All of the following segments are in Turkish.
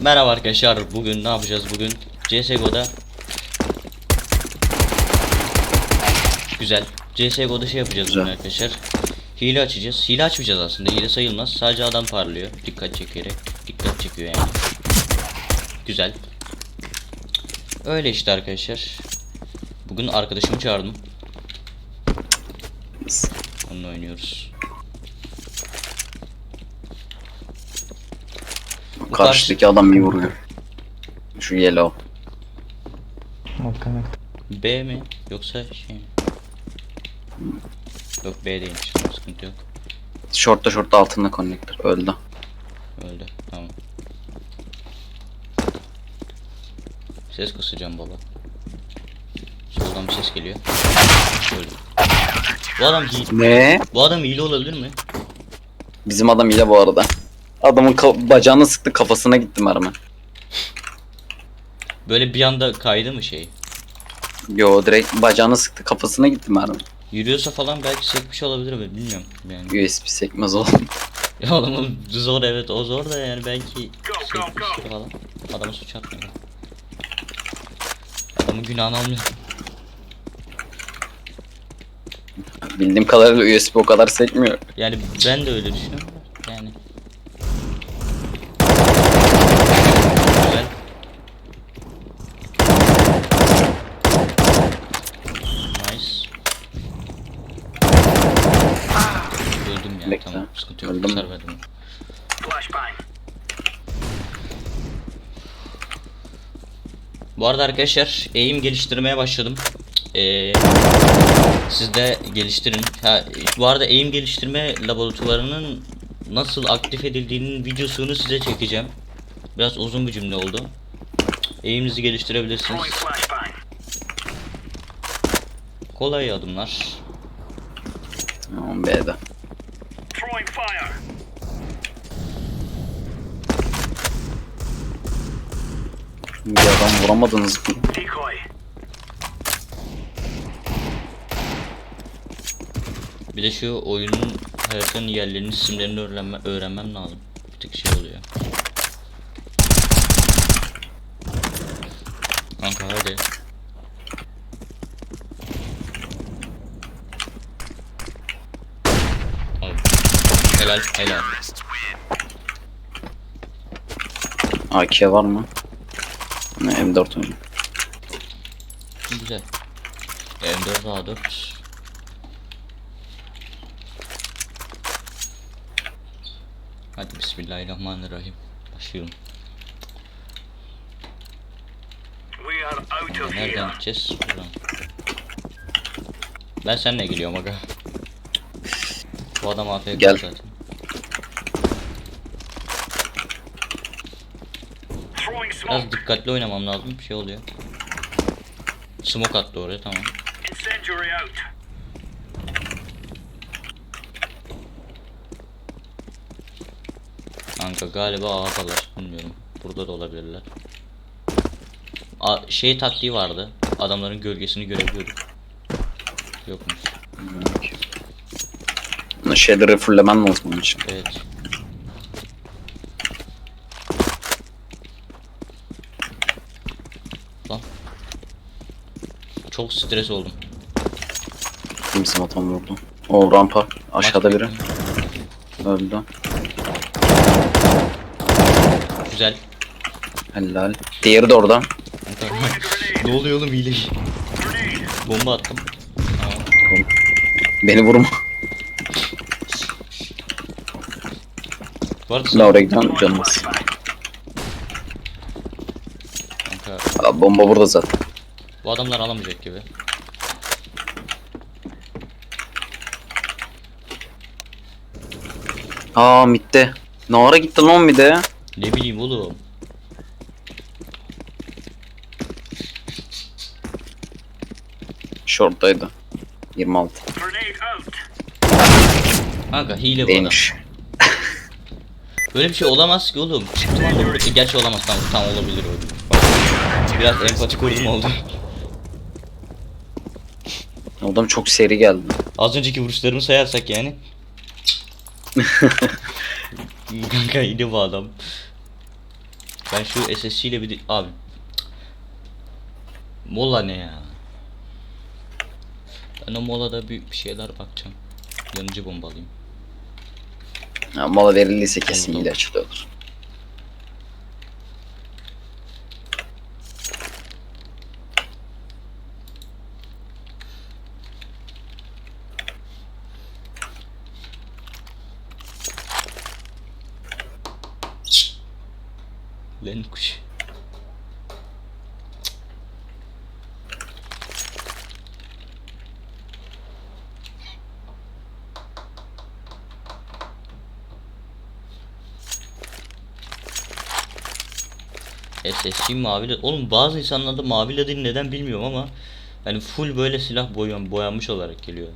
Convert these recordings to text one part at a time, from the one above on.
Merhaba arkadaşlar. Bugün ne yapacağız bugün? CS:GO'da Güzel. CS:GO'da şey yapacağız Güzel. bugün arkadaşlar. Hile açacağız. Hile açmayacağız aslında. Hile sayılmaz. Sadece adam parlıyor. Dikkat çekerek. Dikkat çekiyor yani. Güzel. Öyle işte arkadaşlar. Bugün arkadaşımı çağırdım. Onunla oynuyoruz. Karşıdaki adam iyi vuruyor. Şu yellow. Connect. B mi yoksa şey mi? Yok B değilmiş. Sıkıntı yok. Short'ta short'ta altında connector. Öldü. Öldü. Tamam. Ses kısacağım baba. Soldan bir ses geliyor. Öldü. Bu adam hile. Ne? Bu adam hile olabilir mi? Bizim adam ile bu arada. Adamın ka- bacağını sıktı kafasına gitti mermi. Böyle bir anda kaydı mı şey? Yo direkt bacağını sıktı kafasına gitti mermi. Yürüyorsa falan belki sekmiş olabilir mi bilmiyorum yani. USB sekmez oğlum. Ya adamın zor evet o zor da yani belki sekmiştir falan. Adamı suç atmıyor. Adamın günahını almıyor. Bildiğim kadarıyla USB o kadar sekmiyor. Yani ben de öyle düşünüyorum da yani. Güzel. Nice. Öldüm ya Bekle. tamam sıkıntı yok. Öldün mü? Hasar verdim. Bu arada arkadaşlar eğim geliştirmeye başladım. Ee, siz de geliştirin. Ha, bu arada eğim geliştirme laboratuvarının nasıl aktif edildiğinin videosunu size çekeceğim. Biraz uzun bir cümle oldu. Eğiminizi geliştirebilirsiniz. Kolay adımlar. Tamam B'de. Throwing fire. Bir adam vuramadınız? Decoy. Bir de şu oyunun haritanın yerlerinin isimlerini öğrenme, öğrenmem lazım. Bir tık şey oluyor. Kanka hadi. Al. Helal helal. AK var mı? Ne M4 oyunu. Güzel. M4 A4. Hadi bismillahirrahmanirrahim. Başlayalım. We are out of Nereden here. gideceğiz? Buradan. Ben seninle geliyorum aga. Bu adam AFK Gel. zaten. Throwing Biraz dikkatli oynamam lazım. Bir şey oluyor. Smoke attı oraya tamam. Kanka galiba A'dalar. Bilmiyorum. Burada da olabilirler. A şey taktiği vardı. Adamların gölgesini görebiliyorduk. Yokmuş. Şeyleri fullemen lazım onun için. Evet. Çok stres oldum. Kimsin adam vurdu. O rampa. Aşağıda biri. Öldü. Güzel. Helal. Diğeri de orada. ne oluyor oğlum hile? Bomba attım. Tamam. Beni vurma. Arada Ben oraya giden canımız. kanka, Aa, bomba burada zaten. Bu adamlar alamayacak gibi. Aa mitte. Ne ara gitti lan mid'e? Ne bileyim oğlum. Short'taydı. 26. Grenade out. Kanka hile bu adam. Değilmiş. Böyle bir şey olamaz ki oğlum. E, Gerçi olamaz tam, tam olabilir o. Biraz empati kurdum oldu. Adam çok seri geldi. Az önceki vuruşlarımı sayarsak yani. Kanka yine bu adam. Ben şu SSC ile bir de- abi. Mola ne ya? Ben o molada bir şeyler bakacağım. Yanıcı bombalayayım. Ya, mola verildiyse kesin Oldu. hile Lan kuş. SSC mavi led- Oğlum bazı insanlarda mavi ledin neden bilmiyorum ama yani full böyle silah boyan boyanmış olarak geliyor.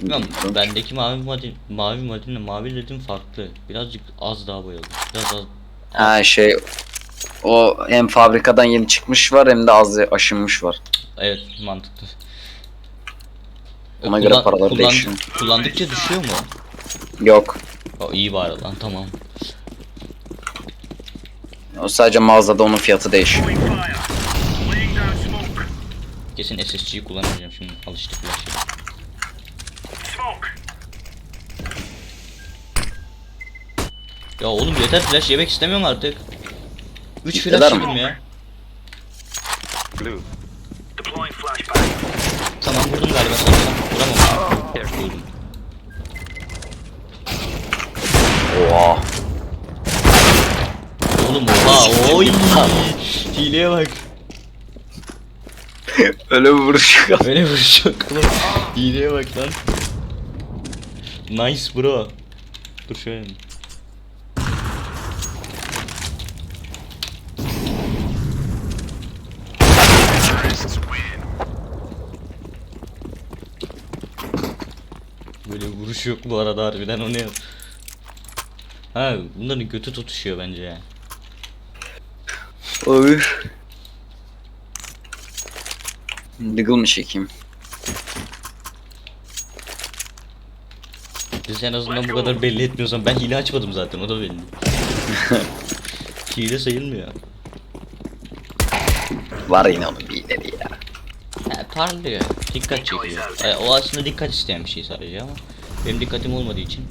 Bilmiyorum bendeki mavi madin mavi madinle mavi ledin farklı. Birazcık az daha boyalı. Biraz az Ha şey o hem fabrikadan yeni çıkmış var hem de az aşınmış var. Evet mantıklı. Ona göre paraları değişiyor. Kullandıkça düşüyor mu? Yok. O iyi bari lan tamam. O sadece mağazada onun fiyatı değişiyor. Kesin SSG'yi kullanmayacağım şimdi alıştık bu şeye. Smoke. Ya oğlum yeter flash yemek istemiyorum artık. 3 Bittiler flash yedim ya. Deploying flashbang. Tamam vurdum galiba sanırsam. Vuramam. Vurdum. Oha. Oğlum oha oy. Hileye bak. Öyle vuruş yok. Öyle vuracak oğlum. Hileye bak lan. Nice bro. Dur şöyle. Vuruş yok bu arada harbiden o ne? Ha bunların götü tutuşuyor bence ya. Oy. Deagle mı çekeyim? Biz en azından bu kadar belli etmiyorsan ben hile açmadım zaten o da belli. hile sayılmıyor. Var yine onun bir ileri ya. Ha, parlıyor. Dikkat çekiyor. E, o aslında dikkat isteyen bir şey sadece ama benim dikkatim olmadığı için.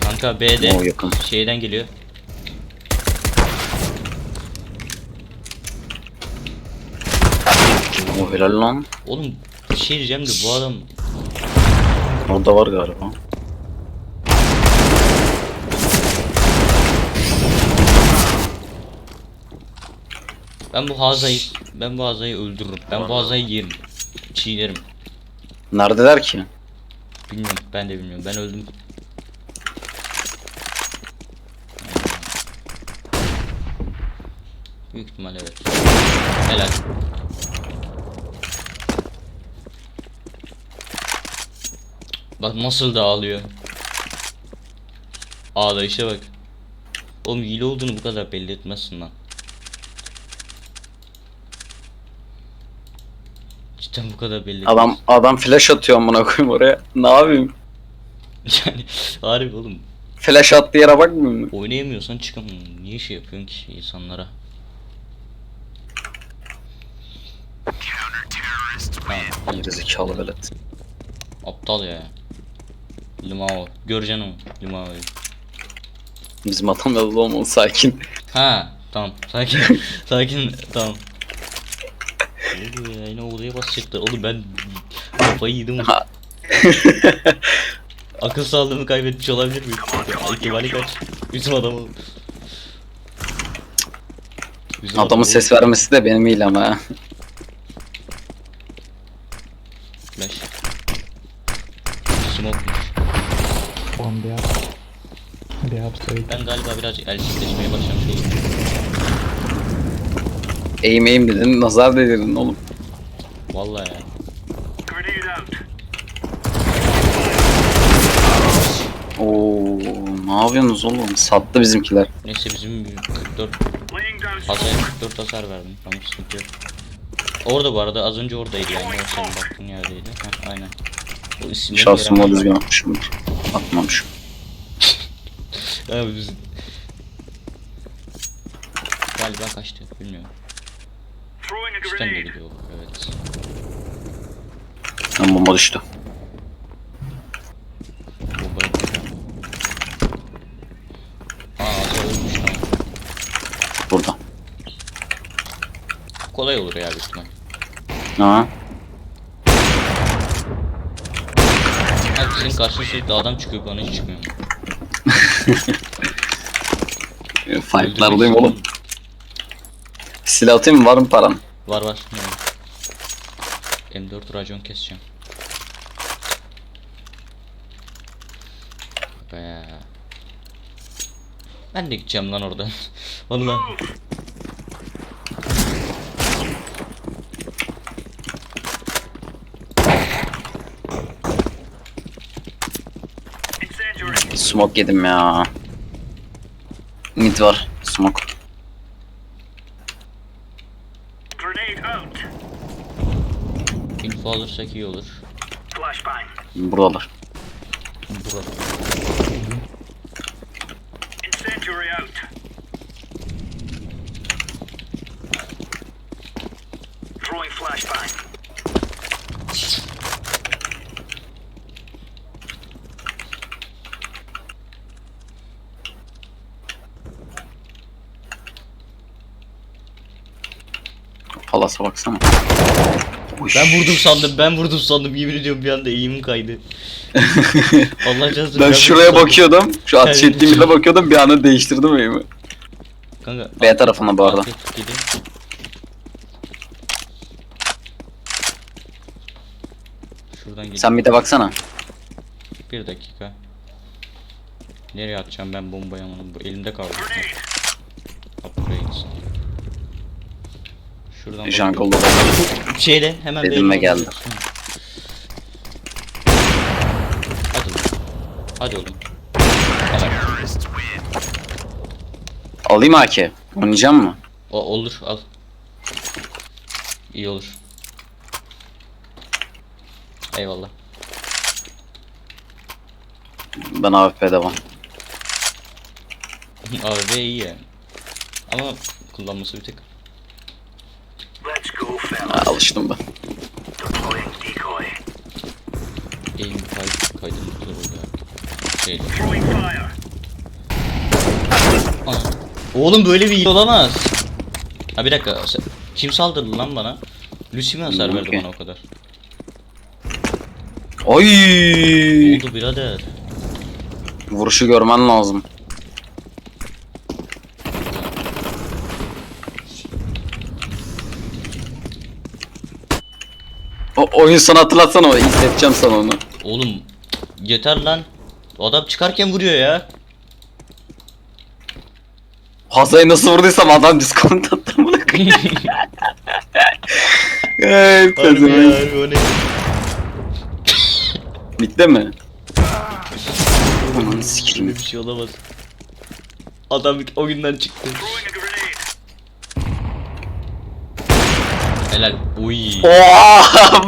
Kanka B'de O yakın. şeyden geliyor. O helal lan. Oğlum bir şey diyeceğim de bu adam Orada var galiba. Ben bu Haza'yı ben bu Haza'yı öldürürüm. Ben bu Haza'yı yerim. Çiğnerim. Neredeler ki? Bilmiyorum ben de bilmiyorum. Ben öldüm. Büyük ihtimal evet. Helal. Bak nasıl dağılıyor. Ağlayışa bak. Oğlum hile olduğunu bu kadar belli etmezsin lan. Cidden bu kadar belli Adam adam flash atıyor amına koyayım oraya. Ne yapayım? Yani harbi oğlum Flash attığı yere bakmıyor mu? Oynayamıyorsan çıkın. Niye şey yapıyorsun ki insanlara? Ha, Gerizekalı velet. aptal ya. Limao. Göreceksin onu. Limao'yu. Bizim adam yolda olmalı sakin. Ha, tamam. Sakin. Sakin. Tamam. Ne oluyor ya? Yine odaya basacaklar. Oğlum ben kafayı yedim. Ha. Akıl sağlığımı kaybetmiş olabilir miyim? İhtimali kaç? Bizim adam oğlum. Bizim Adamın adam ses vermesi de benim iyiyim ama ya. Flash. Smoke'muş. On bir yap. Bir yapsaydı. Ben galiba birazcık elsizleşmeye başlamış oldum. Eğim eğim dedin nazar dedirdin oğlum. Vallahi ya. Oo, ne yapıyorsunuz oğlum? Sattı bizimkiler. Neyse bizim 44 Laying down Hazaya smoke. 44 hasar verdim. Tamam sıkıntı yok. Orada bu arada az önce oradaydı yani. O senin baktığın yerdeydi. Heh, aynen. O isimleri veren- düzgün atmışımdır. Atmamışım. Abi biz... Galiba kaçtı bilmiyorum. Üstten de gidiyor evet. Ben bomba düştü. Bombayı Aa ölmüş tamam. Burada. Kolay olur ya ihtimal. Ha. Abi senin karşına sürekli adam çıkıyor bana hiç çıkmıyor. Fightlardayım oğlum. Silah atayım mı? Var mı paran? Var var. Yani. M4 racon keseceğim. Be. Ben de gideceğim lan oradan. Vallahi. Smoke yedim ya. Mid var. Smoke. Grenade out. Info alırsak iyi olur. Buradalar. Burada. Palasa baksana. Ben vurdum sandım, ben vurdum sandım. Yemin ediyorum bir anda eğimim kaydı. Allah cezası. Ben şuraya bakıyordum. Şu ateş ettiğim yere bakıyordum. Bir anda değiştirdim eğimi. Kanka. B tarafına bu arada. Şuradan gidin. Sen bir de baksana. Bir dakika. Nereye atacağım ben bombayı ama bu elimde kaldı. Upgrades. Şuradan da. bakıyorum. Şeyle hemen Dedim beynime ve geldi. Hadi. Hadi oğlum. Helal. Alayım AK. Oynayacağım mı? O olur al. İyi olur. Eyvallah. Ben AWP devam. Abi iyi yani. Ama kullanması bir tık. Alıştım ben. Eğim kay kaydı ya. Şey. Ana. Oğlum böyle bir iyi olamaz. Ha bir dakika. sen- Kim saldırdı lan bana? Lucy mi hasar verdi bana o kadar? Oy! Oldu birader. Vuruşu görmen lazım. O oyun sana hatırlatsana o izleteceğim sana onu. Oğlum yeter lan. Adam çıkarken vuruyor ya. Hazayı nasıl vurduysam adam diskont attı amına koyayım. Ey Harbi pezevenk. ya, o ne? Bitti mi? Aman. Böyle bir şey olamaz. Adam çıktı. Throwing a grenade. Helal. Uy. Oha!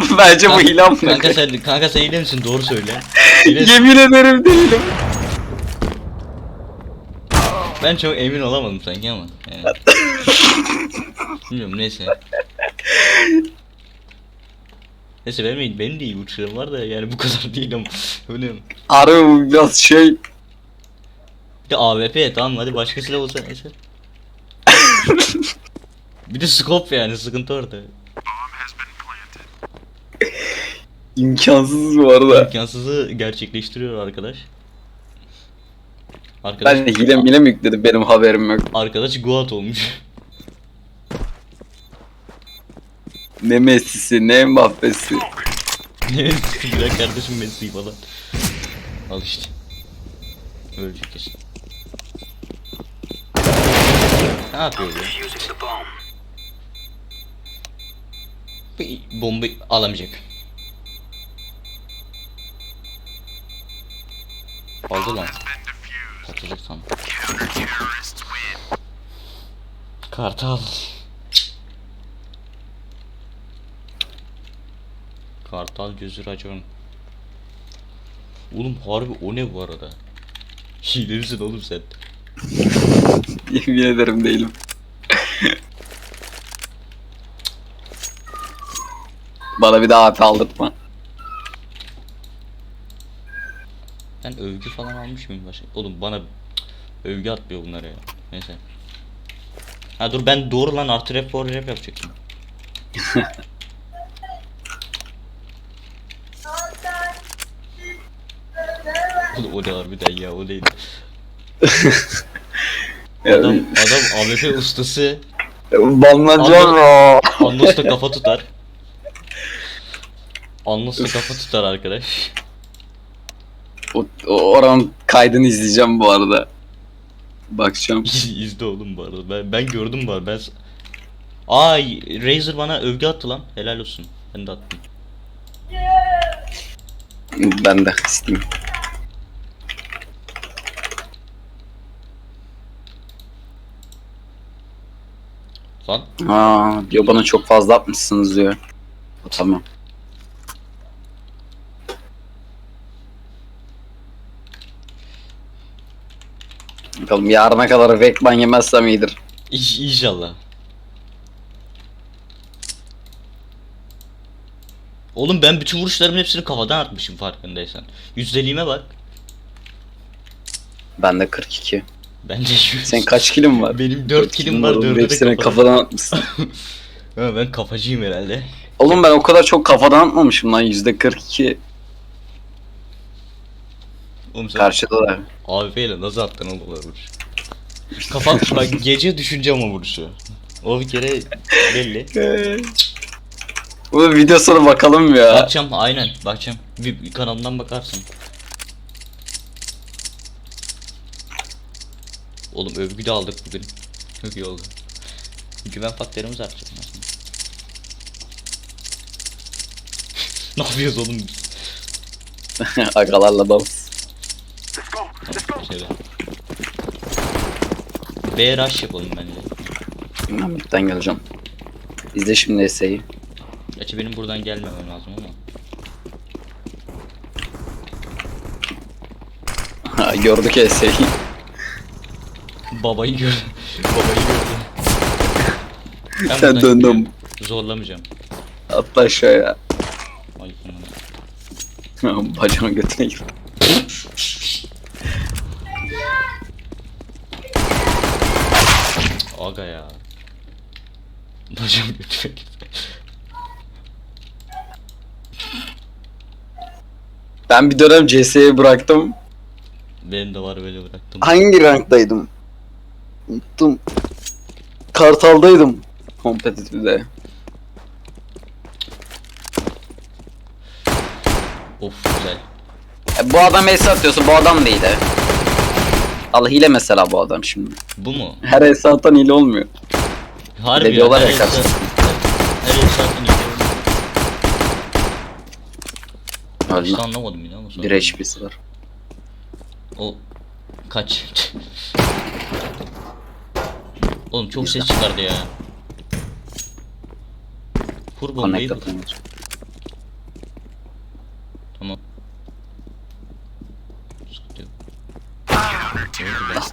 Bence bu hile amına Kanka koyayım. sen, kanka sen hile misin? Doğru söyle. Hile- Yemin ederim değilim. ben çok emin olamadım sanki ama. Yani. Bilmiyorum neyse. Neyse benim, benim de iyi uçlarım var da yani bu kadar değil ama. Öyle mi? Harbi bu biraz şey. Bir de AWP tamam hadi başka silah olsa neyse. bir de scope yani sıkıntı orada. İmkansız bu arada. İmkansızı gerçekleştiriyor arkadaş. Arkadaş, Ben de hile mile mi yükledim benim haberim yok. arkadaş Guat olmuş. Ne Messi'si ne Mbappe'si. Ne güzel kardeşim Messi falan. Al işte. Ölecek kesin. Ne yapıyor bu? Defusing the bomb. Bu bomba alamayacak. Aldı lan. Patlayacak sandım. Kartal. Kartal gözü racon. Oğlum harbi o ne bu arada? Hilelisin oğlum sen. Yemin ederim değilim. Bana bir daha AP aldırtma. Övgü falan almış mıyım başka? Oğlum bana övgü atmıyor bunlar ya. Neyse. Ha dur ben doğru lan artı rap for rap yapacaktım. Oğlum o ne harbiden ya o neydi? Adam, adam AWP ustası banlanacağım ya. Annos'ta kafa tutar. Annos'ta kafa tutar arkadaş. O, o oranın kaydını izleyeceğim bu arada. Bakacağım. İzle oğlum bu arada. Ben, ben gördüm bu arada. Ben... Ay Razer bana övgü attı lan. Helal olsun. Ben de attım. Ben de isteyeyim. Lan Aa, diyor bana çok fazla atmışsınız diyor. Tamam. Bakalım yarına kadar Vekban yemezsem iyidir. İş, inşallah. Oğlum ben bütün vuruşlarımın hepsini kafadan atmışım farkındaysan. Yüzdeliğime bak. Bende 42. Bence yüz. Senin kaç kilin var? Benim 4 kilim var, oğlum, 4'ü de kafadan. kafadan atmışsın. Ben kafacıyım herhalde. Oğlum ben o kadar çok kafadan atmamışım lan yüzde 42 Oğlum sen karşıda da. AWP ile nasıl attın oğlum o vuruş? Kafam bak gece düşünce ama vuruşu. O bir kere belli. Bu videosuna bakalım ya. Bakacağım aynen bakacağım. Bir, bir kanalından bakarsın. Oğlum övgü de aldık bugün. Çok iyi oldu. Güven faktörümüz artacak aslında. ne yapıyoruz oğlum? Agalarla dans. Şöyle. B rush yapalım bence. Ben midden geleceğim. İzle şimdi eseyi. Gerçi benim buradan gelmemem lazım ama. Ha, Gördük eseyi. Babayı gör. Babayı gördüm. Ben Sen buradan. Zorlamayacağım. Atla aşağıya. Ay aman. Bacağın götüne gir. Aga ya. Bacım götüme gitti. Ben bir dönem CS'yi bıraktım. Benim de var böyle bıraktım. Hangi ranktaydım? Unuttum. Kartal'daydım. Kompetitifde. Of güzel. E, bu adam es atıyorsa bu adam değil de. Al hile mesela bu adam şimdi. Bu mu? Her es atan hile olmuyor. Harbi ya her insan- Her insan Öldü. İşte anlamadım yine ama sonra. Bir HP'si var. O kaç? Oğlum çok ses çıkardı ya. Kur bombayı kur. atamıyor. Tamam. Sıkıntı yok. Ah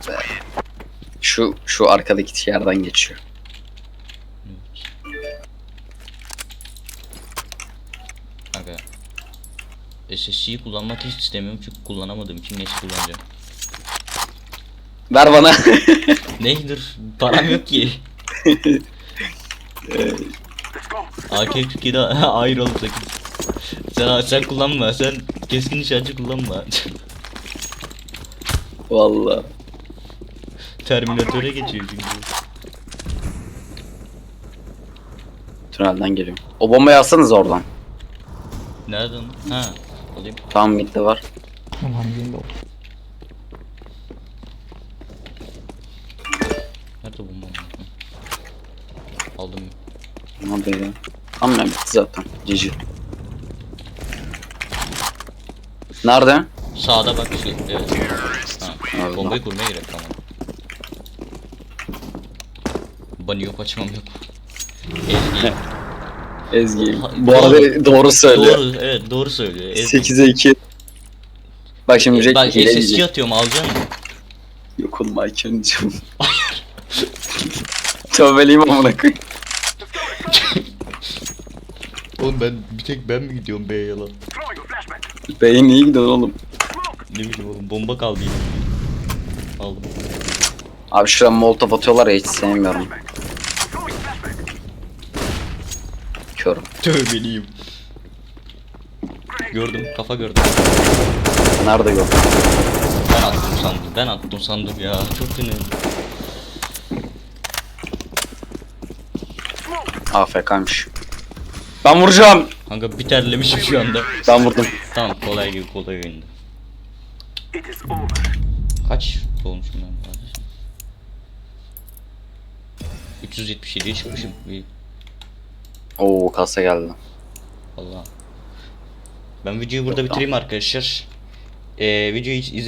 be. Şu şu arkadaki yerden geçiyor. Aga. SSC'yi kullanmak hiç istemiyorum çünkü kullanamadığım için neyse kullanacağım. Ver bana. Neydir? Param yok ki. AK Türkiye'de ayrı olup. Sen, sen kullanma. Sen keskin nişancı kullanma. Vallahi. Terminatöre geçiyor çünkü. Tünelden geliyor. O bombayı alsanız oradan. Nereden? Ha. Alayım. Tamam midde var. Ulan Windows. Nerede bomba? Aldım. Hadi ya. Tamam ya bitti zaten. Cici. Nerede? Sağda bak şu. Evet. Nerede? Bombayı kurmaya gerek tamam. Bunny yok açmam yok. Ezgi. Ezgi. Bu doğru. arada doğru söylüyor. doğru, evet doğru söylüyor. Ezgi. 8'e 2. Bak şimdi Jack Bak diyecek. atıyorum alacaksın mı? Yok oğlum Ayken diyeceğim. Tövbeliyim amına koyayım. Oğlum ben bir tek ben mi gidiyorum B'ye yalan? Throwing a flashbang. Beyin iyi gidiyor oğlum. Ne bileyim oğlum bomba kaldı yine. Abi şuraya molotof atıyorlar ya hiç sevmiyorum. Körüm. Tövbeliyim. Gördüm kafa gördüm. Nerede gördün? Ben attım sandım. Ben attım sandım ya. Çok önemli. AFK'ymış. Ben vuracağım. Kanka bir terlemişim şu anda. Ben vurdum. Tamam kolay gibi kolay over. Kaç olmuşum ben? 377'ye çıkmışım. İyi. Oo kasa geldi. Valla. Ben videoyu burada bitireyim arkadaşlar. Ee, videoyu izlediğiniz